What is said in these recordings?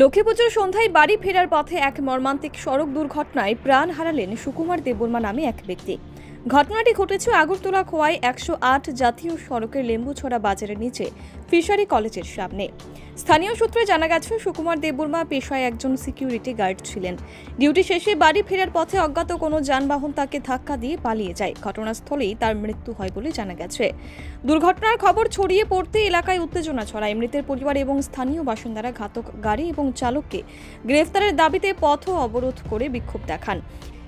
লক্ষ্মীপুজোর সন্ধ্যায় বাড়ি ফেরার পথে এক মর্মান্তিক সড়ক দুর্ঘটনায় প্রাণ হারালেন সুকুমার দেববর্মা নামে এক ব্যক্তি। ঘটনাটি ঘটেছে আগরতলা খোয়াই একশো আট জাতীয় সড়কের লেম্বুছড়া বাজারের নিচে, ফিশারি কলেজের সামনে। স্থানীয় সূত্রে জানা গেছে, সুকুমার দেববর্মা পেশায় একজন সিকিউরিটি গার্ড ছিলেন। ডিউটি শেষে বাড়ি ফেরার পথে অজ্ঞাত কোনো যানবাহন তাকে ধাক্কা দিয়ে পালিয়ে যায়। ঘটনাস্থলেই তার মৃত্যু হয় বলে জানা গেছে। দুর্ঘটনার খবর ছড়িয়ে পড়তে এলাকায় উত্তেজনা ছড়ায়। মৃতের পরিবার এবং স্থানীয় বাসিন্দারা ঘাতক গাড়ি এবং চালককে গ্রেফতারের দাবিতে পথ অবরোধ করে বিক্ষোভ দেখান।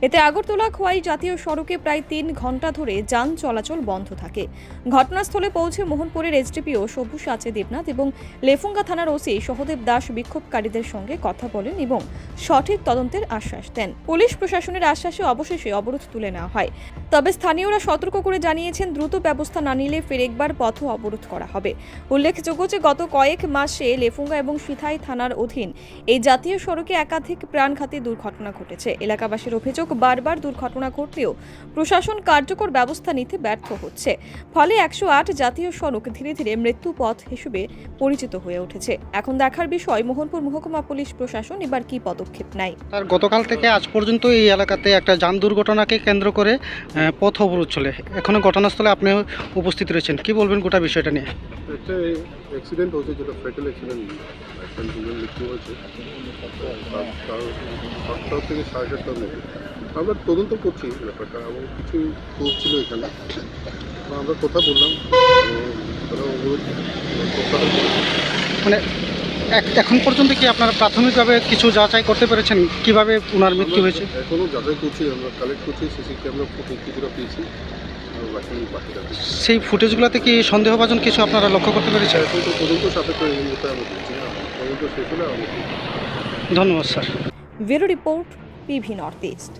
এতে আগরতলা খোয়াই জাতীয় সড়কে প্রায় তিন ঘণ্টা ধরে যান চলাচল বন্ধ থাকে। ঘটনাস্থলে পৌঁছে মোহনপুরের এসডিপিও সবুজ দেবনাথ এবং লেফুঙ্গা থানার ওসি সহদেব দাস বিক্ষোভকারীদের সঙ্গে কথা বলেন এবং সঠিক তদন্তের আশ্বাস দেন। পুলিশ প্রশাসনের আশ্বাসে অবশেষে অবরোধ তুলে নেওয়া হয়। তবে স্থানীয়রা সতর্ক করে জানিয়েছেন, দ্রুত ব্যবস্থা না নিলে ফের একবার পথ অবরোধ করা হবে। উল্লেখযোগ্য যে, গত কয়েক মাসে লেফুঙ্গা এবং সিথাই থানার অধীন এই জাতীয় সড়কে একাধিক প্রাণঘাতী দুর্ঘটনা ঘটেছে। এলাকাবাসীর অভিযোগ বারবার দুর্ঘটনা ঘটলেও প্রশাসন কার্যকর ব্যবস্থা নিতে ব্যর্থ হচ্ছে। ফলে একশো আট জাতীয় সড়ক ধীরে ধীরে মৃত্যু পথ হিসেবে পরিচিত হয়ে উঠেছে। এখন দেখার বিষয়, মোহনপুর মহকুমা পুলিশ প্রশাসন এবার কি পদক্ষেপ নেয়? তার গতকাল থেকে আজ পর্যন্ত এই এলাকাতে একটা যান দুর্ঘটনাকে কেন্দ্র করে পথ অবরোধ চলে। এখনও ঘটনাস্থলে আপনি উপস্থিত রয়েছেন। কি বলবেন গোটা বিষয়টা নিয়ে? একটা অ্যাক্সিডেন্ট হয়েছে যেটা ফ্যাটাল অ্যাক্সিডেন্ট একটা দুজন মৃত্যু হয়েছে। সাতটা থেকে সাড়ে সাতটার মধ্যে আমরা তদন্ত করছি ব্যাপারটা এবং কিছু প্রুফ ছিল এখানে। আমরা কথা বললাম তারা অনুরোধ মানে এখন পর্যন্ত কি আপনারা প্রাথমিকভাবে কিছু যাচাই করতে পেরেছেন? কীভাবে ওনার মৃত্যু হয়েছে? এখনও যাচাই করছি আমরা কালেক্ট করছি সিসি ক্যামেরা ফুটেজ কিছুটা পেয়েছি। সেই ফুটেজগুলোতে কি সন্দেহভাজন কিছু আপনারা লক্ষ্য করতে পেরেছেন? আমি ধন্যবাদ sir. Bureau report PV north east.